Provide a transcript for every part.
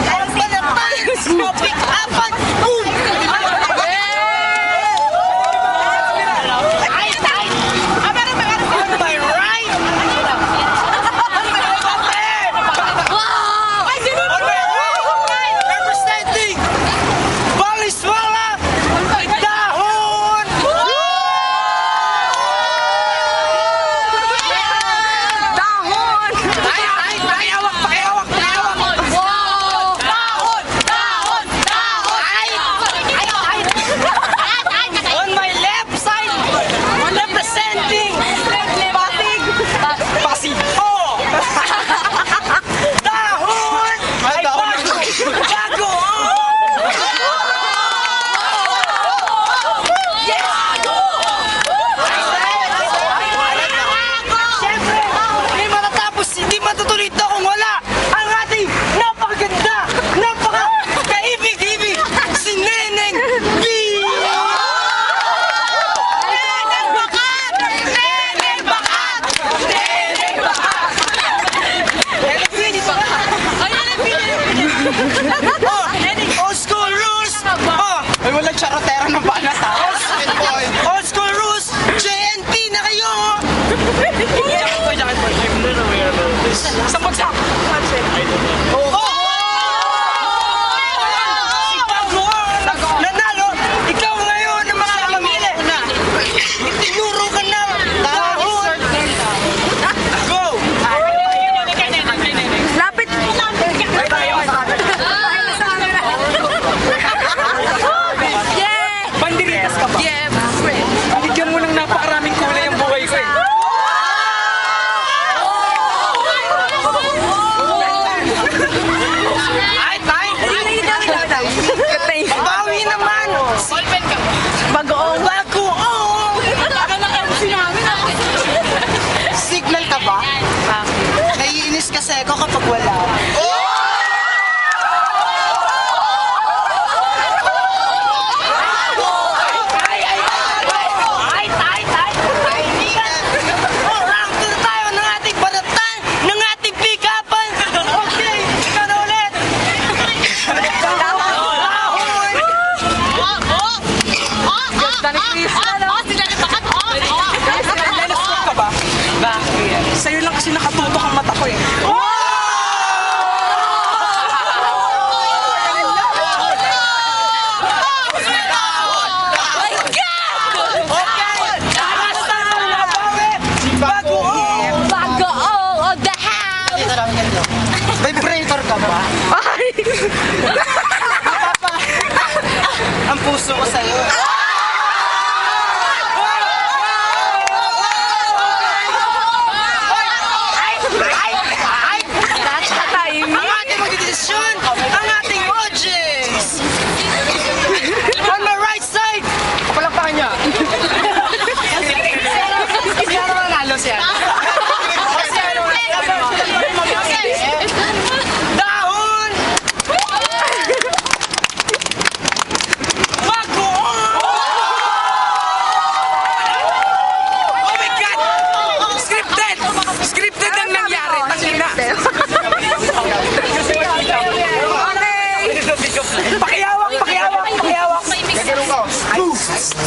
That's gonna bounce, no pick up charotero ng banat ha. Old school rules, JNT na kayo! Jacket boy, jacket boy. Sa bagsak! I. Ay! Ang puso ko sa'yo.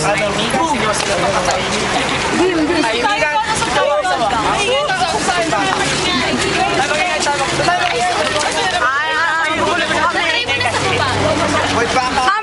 Kaibigan sila sila makakainin. Hindi, hindi. Kaibigan. Wait, baka.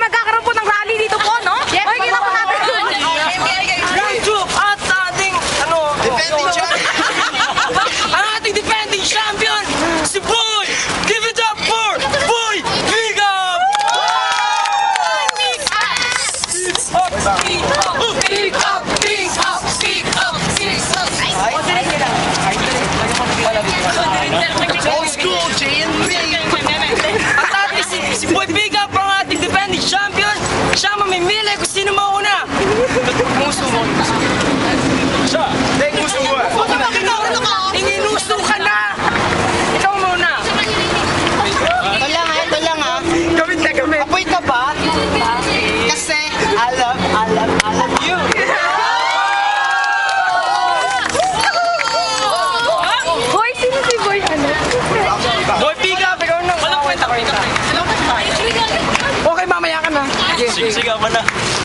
OJ and me. At dati si, si Boy Big Up ang ating defending champion. Siya mamimili kung 是不是个门呢？